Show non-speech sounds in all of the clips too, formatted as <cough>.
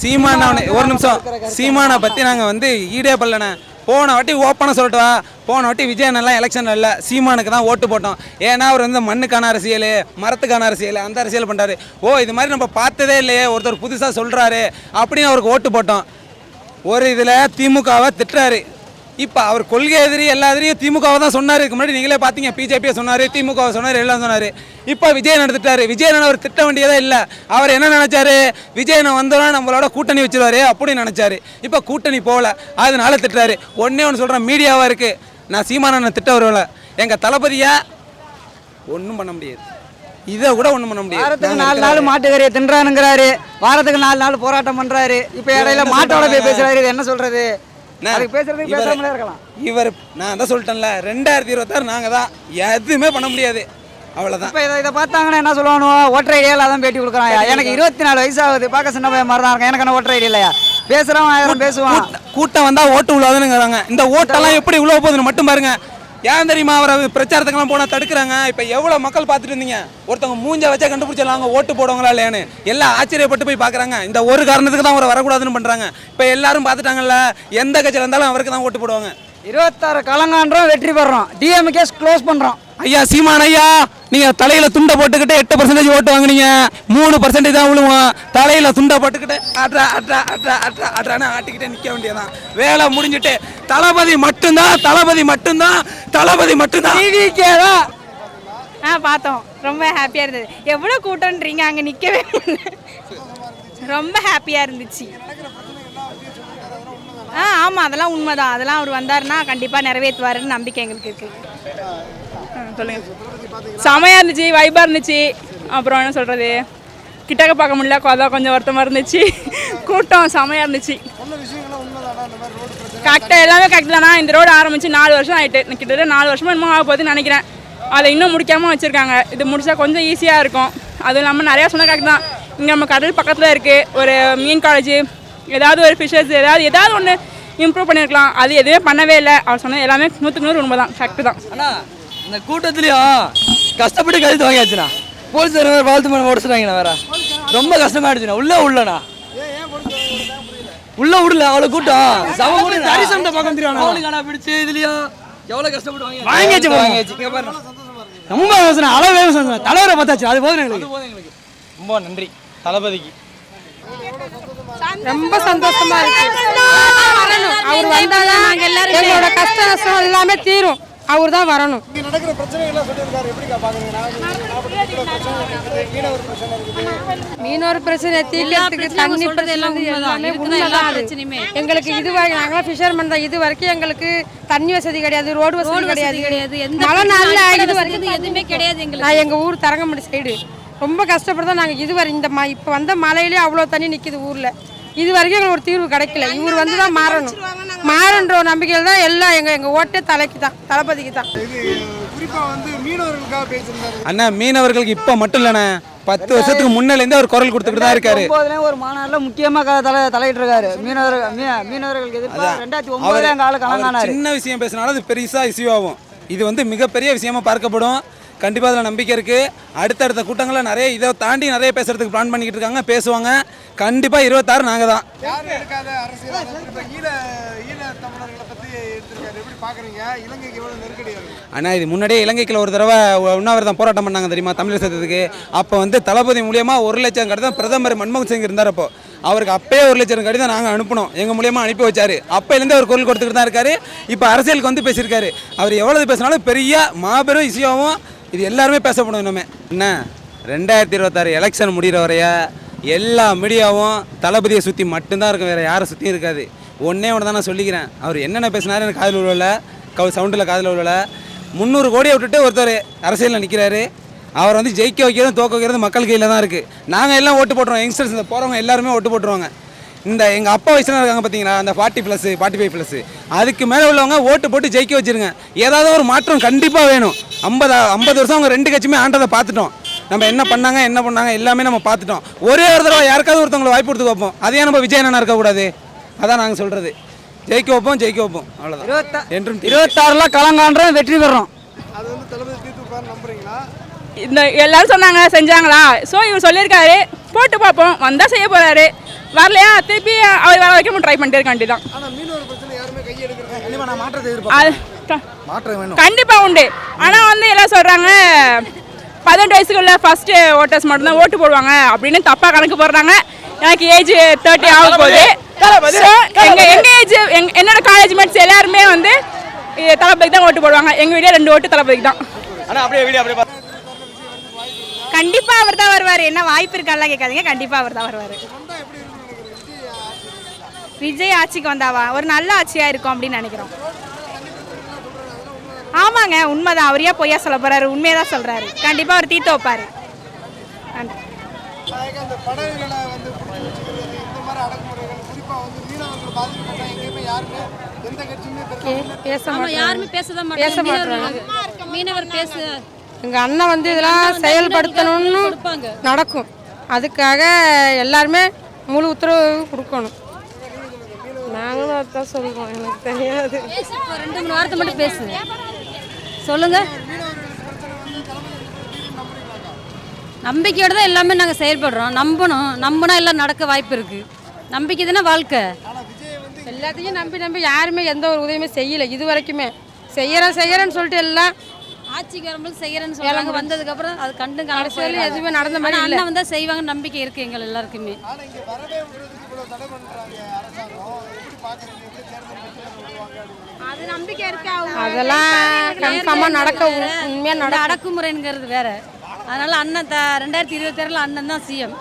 சீமான் ஒரு நிமிஷம். சீமானை பற்றி நாங்கள் வந்து ஈடே பண்ணலண்ணே. போன வாட்டி ஓப்பனாக சொல்லட்டுவா? போன வாட்டி விஜயனெல்லாம் எலெக்ஷன் இல்லை. சீமானுக்கு தான் ஓட்டு போட்டோம். ஏன்னா அவர் வந்து மண்ணுக்கான அரசியல் மரத்துக்கான அரசியல் அந்த அரசியல் பண்ணுறாரு ஓ இது மாதிரி நம்ம பார்த்ததே இல்லையே. ஒருத்தர் புதுசாக சொல்கிறாரு அப்படின்னு அவருக்கு ஓட்டு போட்டோம். ஒரு இதில் திமுகவை திட்டுறாரு. இப்போ அவர் கொள்கை எதிரி எல்லா எதிரியும் திமுகவை தான் சொன்னார். இதுக்கு முன்னாடி நீங்களே பார்த்தீங்க பிஜேபியை சொன்னார் திமுகவை சொன்னார் எல்லாம் சொன்னார். இப்போ விஜயன் எடுத்துட்டாரு. விஜயன் அவர் திட்ட வேண்டியதே இல்லை. அவர் என்ன நினைச்சாரு? விஜயனை வந்தோன்னா நம்மளோட கூட்டணி வச்சிருவாரு அப்படின்னு நினைச்சாரு. இப்போ கூட்டணி போகல. அதனால திட்டுறாரு. ஒன்னே ஒன்று சொல்கிறேன் மீடியாவாக இருக்குது நான் சீமானனை திட்ட வருவல எங்கள் தளபதியை ஒன்றும் பண்ண முடியாது. இதை கூட ஒன்றும் பண்ண முடியாது. வாரத்துக்கு நாலு நாள் மாட்டுக்கறியை தின்றானுங்கிறாரு. வாரத்துக்கு நாலு நாள் போராட்டம் பண்றாரு. இப்போ இடையில மாட்டோட போய்? பேசுறாரு. இது என்ன சொல்றது? அண்ணா, அதுக்கு பேசுறதுக்கு இவரு- பேசாமலே இருக்கலாம். இவர் நான் தான் சொல்லிட்டேன்ல ரெண்டாயிரத்தி இருபத்தாறு நாங்கள் தான் எதுவுமே பண்ண முடியாது. அவ்வளோதான் இப்போ இதை இதை பார்த்தாங்கன்னா என்ன சொல்லுவானு ஓட்டர் ஐடியாவில் அதான் பேட்டி கொடுக்குறான் எனக்கு இருபத்தி நாலு வயசு ஆகுது பார்க்க சின்ன பையன் மாதிரி தான் இருக்கேன். எனக்கு என்ன ஓட்டர் ஐடியா இல்லையா? பேசுறவன் ஆயிரம் பேசுவான். கூட்ட- கூட்டம் வந்தா ஓட்டு விழாதுங்கிறாங்க இந்த ஓட்டெல்லாம் எப்படி உள்ள போகுதுன்னு மட்டும் பாருங்க. ஏன் தெரியுமா அவரை பிரச்சாரத்துக்கெல்லாம் போனால் தடுக்கிறாங்க? இப்போ எவ்வளோ மக்கள் பார்த்துட்டு இருந்தீங்க? ஒருத்தவங்க மூஞ்ச வச்சா கண்டுபிடிச்சிடலாம் ஓட்டு போடுவாங்களா இல்லையான்னு. எல்லாம் ஆச்சரியப்பட்டு போய் பார்க்குறாங்க. இந்த ஒரு காரணத்துக்கு தான் அவரை வரக்கூடாதுன்னு பண்ணுறாங்க இப்போ எல்லாரும் பார்த்துட்டாங்கல்ல எந்த கட்சியில் இருந்தாலும் அவருக்கு தான் ஓட்டு போடுவாங்க. இருபத்தாறு கலங்கான்றோம் வெற்றி பெறோம் டிஎம்கே க்ளோஸ் பண்றோம். ஐயா சீமான் ஐயா! நீங்கள் தலையில் துண்டை போட்டுக்கிட்டு எட்டு பர்சன்டேஜ் ஓட்டு வாங்கினீங்க மூணு பர்சன்டேஜ் தான் விழுவோம். தலையில் துண்டை போட்டுக்கிட்டு அட்ரா அட்ரா அட்ரா அட்ரா அட்ரான்னு ஆட்டிக்கிட்டே நிற்க வேண்டியதான் வேலை முடிஞ்சிட்டு தளபதி மட்டும்தான் தளபதி மட்டும்தான் தளபதி மட்டும்தான். தான் ஆ பார்த்தோம். ரொம்ப ஹாப்பியாக இருந்தது. எவ்வளோ கூட்டம்ன்றீங்க? அங்கே நிற்கவே ரொம்ப ஹாப்பியாக இருந்துச்சு. ஆ ஆமாம் அதெல்லாம் உண்மைதான். அதெல்லாம் அவர் வந்தாருன்னா கண்டிப்பாக நிறைவேற்றுவாருன்னு நம்பிக்கை எங்களுக்கு இருக்குது சொல்லுங்க. செமையாக இருந்துச்சு வைபாக இருந்துச்சு. அப்புறம் என்ன சொல்கிறது கிட்டக்க பார்க்க முடியல அதான் கொஞ்சம் வருத்தமாக இருந்துச்சு. <laughs> கூட்டம் செமையாக இருந்துச்சு. கரெக்டாக எல்லாமே கரெக்ட் தானா? இந்த ரோடு ஆரம்பிச்சு நாலு வருஷம் ஆகிட்டு கிட்டத்தட்ட நாலு வருஷமாக என்னமோ ஆக போகுதுன்னு நினைக்கிறேன். அதை இன்னும் முடிக்காமல் வச்சுருக்காங்க. இது முடிச்சா கொஞ்சம் ஈஸியாக இருக்கும். அதுவும் இல்லாமல் நிறையா சொன்ன கரெக்ட் தான். இங்கே நம்ம கடல் பக்கத்தில் இருக்குது ஒரு மீன் காலேஜ் ஏதாவது ஒரு ஃபிஷர்ஸ் ஏதாவது ஏதாவது ஒன்று இம்ப்ரூவ் பண்ணியிருக்கலாம் அது எதுவுமே பண்ணவே இல்லை. அவர் சொன்னது எல்லாமே நூற்றுக்கு நூறு உண்மை தான். கரெக்டு தான் இந்த கூட்டத்துலயும் கஷ்டப்பட்டு கழுத்து வாங்கியாச்சுண்ணா. போலீஸ் வாழ்த்து பண்ண உடச்சுட்டாங்கண்ணா வேற. ரொம்ப கஷ்டமா ஆயிடுச்சுண்ணா உள்ள உள்ளண்ணா உள்ள விடல அவ்வளவு கூட்டம். சம கூட்டம். ஹரிசன்ட்ட பக்கம் தெரியும் அவனுக்கான பிடிச்சு இதுலயும். எவ்வளவு கஷ்டப்பட்டு வாங்கி வாங்கியாச்சு பாருங்க. வாங்கியாச்சு. இங்க பாருண்ணா. ரொம்ப யோசனை அளவே யோசனை தலைவரை பார்த்தாச்சு. அது போதும் எங்களுக்கு. ரொம்ப நன்றி. தளபதிக்கு. ரொம்ப சந்தோஷமா இருக்கு. அவர் வந்தாதான் எங்களோட கஷ்ட நஷ்டம் எல்லாமே தீரும். அவர் தான் வரணும் மீனவர் பிரச்சனை தீர்க்கிறதுக்கு தண்ணி பிரச்சனை எல்லாமே உண்மைதான். அது. எங்களுக்கு இது வரை நாங்களாம் ஃபிஷர்மேன் தான். இது வரைக்கும் எங்களுக்கு தண்ணி வசதி கிடையாது ரோடு வசதி கிடையாது. கிடையாது. மழை நாள்ல இது வரைக்கும் எதுவுமே கிடையாது எங்களுக்கு. நான் எங்க ஊர் தரங்கம்படி சைடு ரொம்ப கஷ்டப்பட்டு நாங்க இதுவரை இந்த ம இப்போ வந்த மழையிலே அவ்வளோ தண்ணி நிக்குது ஊர்ல. இது வரைக்கும் எங்களுக்கு ஒரு தீர்வு கிடைக்கல. இவர் வந்து தான் மாறணும். மாறன்ற ஒரு நம்பிக்கையில் தான் எல்லாம் எங்க எங்க ஓட்டே தலைக்கு தான் தளபதிக்கு தான். அண்ணா மீனவர்களுக்கு இப்போ மட்டும் இல்லைண்ணே. பத்து வருஷத்துக்கு முன்னிலேருந்து அவர் குரல் கொடுத்துக்கிட்டு தான் இருக்காரு. ஒரு மாநாடுல முக்கியமா க- தலை தலையிட்டு இருக்காரு. மீனவர் மீ- மீனவர்களுக்கு எதிர்ப்பா ரெண்டாயிரத்தி ஒன்பதுல எங்க ஆளு கலங்கானாரு சின்ன விஷயம் பேசினாலும் அது பெருசா இஷ்யூ ஆகும். இது வந்து மிகப்பெரிய விஷயமா பார்க்கப்படும். கண்டிப்பாக அதில் நம்பிக்கை இருக்குது அடுத்தடுத்த கூட்டங்களில் நிறைய இதை தாண்டி நிறைய பேசுறதுக்கு பிளான் பண்ணிக்கிட்டு இருக்காங்க. பேசுவாங்க. கண்டிப்பாக இருபத்தாறு நாங்கள் தான். ஆனால் இது முன்னாடியே இலங்கைக்குள்ள ஒரு தடவை உண்ணாவிரதம் போராட்டம் பண்ணாங்க தெரியுமா தமிழ் சத்தத்துக்கு அப்போ வந்து தளபதி மூலியமா ஒரு லட்சம் கடிதம் பிரதமர் மன்மோகன் சிங் இருந்தார் அப்போ. அவருக்கு அப்பயே ஒரு லட்சம் கடிதம் நாங்கள் அனுப்பினோம் எங்கள் மூலியமா அனுப்பி வச்சாரு. அப்போலேருந்து அவர் குரல் கொடுத்துக்கிட்டு தான் இருக்காரு. இப்போ அரசியலுக்கு வந்து பேசியிருக்காரு. அவர் எவ்வளவு பேசினாலும் பெரிய மாபெரும் இஷ்யூவும் இது எல்லாருமே பேசப்படும் இன்னுமே என்ன? ரெண்டாயிரத்தி இருபத்தாறு எலெக்ஷன் முடிகிற வரைய எல்லா மீடியாவும் தளபதியை சுற்றி மட்டும்தான் இருக்கும். வேறு யாரை சுற்றியும் இருக்காது. ஒன்றே ஒன்று தான் நான் சொல்லிக்கிறேன். அவர் என்னென்ன பேசினாரு? எனக்கு காதில் விழல. கவு சவுண்டில் காதில் விழல. முந்நூறு கோடியை விட்டுட்டு ஒருத்தர் அரசியலில் நிற்கிறாரு அவர் வந்து ஜெயிக்க வைக்கிறது தோக்க வைக்கிறது மக்கள் கையில் தான் இருக்குது நாங்கள் எல்லாம் ஓட்டு போட்டுருவோம். யங்ஸ்டர்ஸ் இந்த போகிறவங்க எல்லாருமே ஓட்டு போட்டுருவாங்க. இந்த எங்கள் அப்பா வயசுலாம் இருக்காங்க பார்த்தீங்களா அந்த forty plus forty five plus அதுக்கு மேலே உள்ளவங்க ஓட்டு போட்டு ஜெயிக்க வச்சிருங்க. ஏதாவது ஒரு மாற்றம் கண்டிப்பாக வேணும். ஐம்பது ஐம்பது வருஷம் அவங்க ரெண்டு கட்சியுமே ஆண்டதை பார்த்துட்டோம். நம்ம என்ன பண்ணாங்க என்ன பண்ணாங்க எல்லாமே நம்ம பார்த்துட்டோம். ஒரே ஒரு தடவை யாருக்காவது ஒருத்தவங்களை வாய்ப்பு கொடுத்து வைப்போம் அதே நம்ம விஜய் அண்ணனா இருக்கக்கூடாது. அதான் நாங்கள் சொல்கிறது ஜெயிக்க வைப்போம் ஜெயிக்க வைப்போம். அவ்வளோதான் என்றும் இருபத்தாறுல கலங்கான்றோம் வெற்றி பெறோம் அது வந்து தளபதி தீர்த்து வைப்பாருன்னு நம்புறீங்களா? இந்த எல்லாரும் சொன்னாங்க செஞ்சாங்களா? ஸோ இவர் சொல்லியிருக்காரு. போட்டு பார்ப்போம். வந்தால் செய்ய போகிறாரு வரலையா? திருப்பி அவர் வர வரைக்கும் ட்ரை பண்ணிட்டே இருக்க வேண்டியதான் ஆனா மீனவர் பிரச்சனை யாருமே கையெடுக்கிறது கண்டிப்பாக நான் மாற்றத்தை அது எதிர்பார்க்கிறேன் க- மாற்றம் வேணும். கண்டிப்பா உண்டு. ஆனா வந்து எல்லாம் சொல்றாங்க பதினெட்டு வயசுக்குள்ள ஃபர்ஸ்ட் ஓட்டர்ஸ் மட்டும்தான் ஓட்டு போடுவாங்க அப்படின்னு தப்பா கணக்கு போடுறாங்க. எனக்கு ஏஜ் தேர்ட்டி ஆக போகுது So, எங்க எங்க ஏஜ் என்னோட காலேஜ் மேட்ஸ் எல்லாருமே வந்து தளபதிக்கு தான் ஓட்டு போடுவாங்க. எங்க வீடியோ ரெண்டு ஓட்டு தளபதிக்கு தான். ஆனால் அப்படியே வீடியோ அப்படியே கண்டிப்பா அவர் தான் வருவார். என்ன வாய்ப்பு இருக்காலாம் கேட்காதீங்க. கண்டிப்பா அவர் தான் வருவார். விஜய் ஆட்சிக்கு வந்தாவா? ஒரு நல்ல ஆட்சியா இருக்கும் அப்படின்னு நினைக்கிறோம். ஆமாங்க உண்மைதான். அவர் ஏன் பொய்யா சொல்ல போறாரு உண்மையை தான் சொல்றாரு. கண்டிப்பா அவர் தீர்த்து வைப்பாரு. எங்கள் அண்ணன் வந்து இதெல்லாம் செயல்படுத்தணும்னு கொடுப்பாங்க. நடக்கும். அதுக்காக எல்லாருமே முழு உத்தரவு கொடுக்கணும். நாங்களும் அதான் சொல்கிறோம் எனக்கு தெரியாது. ரெண்டு மூணு வார்த்தை மட்டும் பேசு. சொல்லுங்கள் நம்பிக்கையோடு தான் எல்லாமே நாங்கள் செயல்படுறோம். நம்பணும். நம்பினா எல்லாம் நடக்க வாய்ப்பு இருக்குது நம்பிக்கை தானே வாழ்க்கை? எல்லாத்தையும் நம்பி நம்பி யாருமே எந்த ஒரு உதவியுமே செய்யலை. இது வரைக்குமே செய்கிறேன் செய்கிறேன்னு சொல்லிட்டு எல்லாம் ஆட்சிக்கு வரும்போது செய்யறேன்னு சொல்றாங்க. வந்ததுக்கு அப்புறம் அது கண்டு கடைசியில எதுவுமே நடந்த மாதிரி அண்ணன் வந்தா செய்வாங்க நம்பிக்கை இருக்கு எங்கள் எல்லாருக்குமே. அது நம்பிக்கை இருக்கா அதெல்லாம் கன்ஃபார்மாக நடக்க இந்த நடக்கும். அடக்குமுறைங்கிறது வேற. அதனால அண்ணன் த ரெண்டாயிரத்தி இருபத்தி அண்ணன் தான் சிஎம்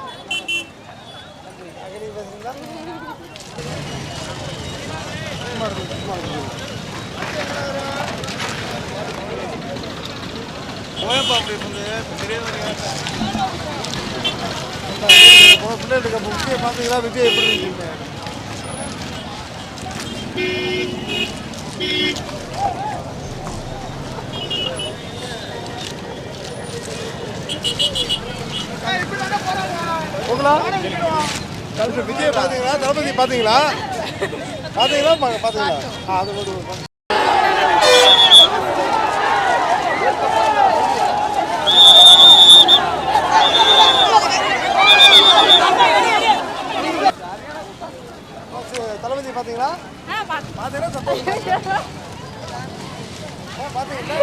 பிள்ளைகளுக்கு அப்போ விஜய் பார்த்தீங்களா விஜய் எப்படி இருக்கீங்க விஜய் பார்த்தீங்களா தளபதி பார்த்தீங்களா பார்த்தீங்களா பா- பார்த்தீங்களா அது போதும் பார்த்தீங்களா பார்த்தீங்கன்னா சத்தம் பார்த்தீங்களா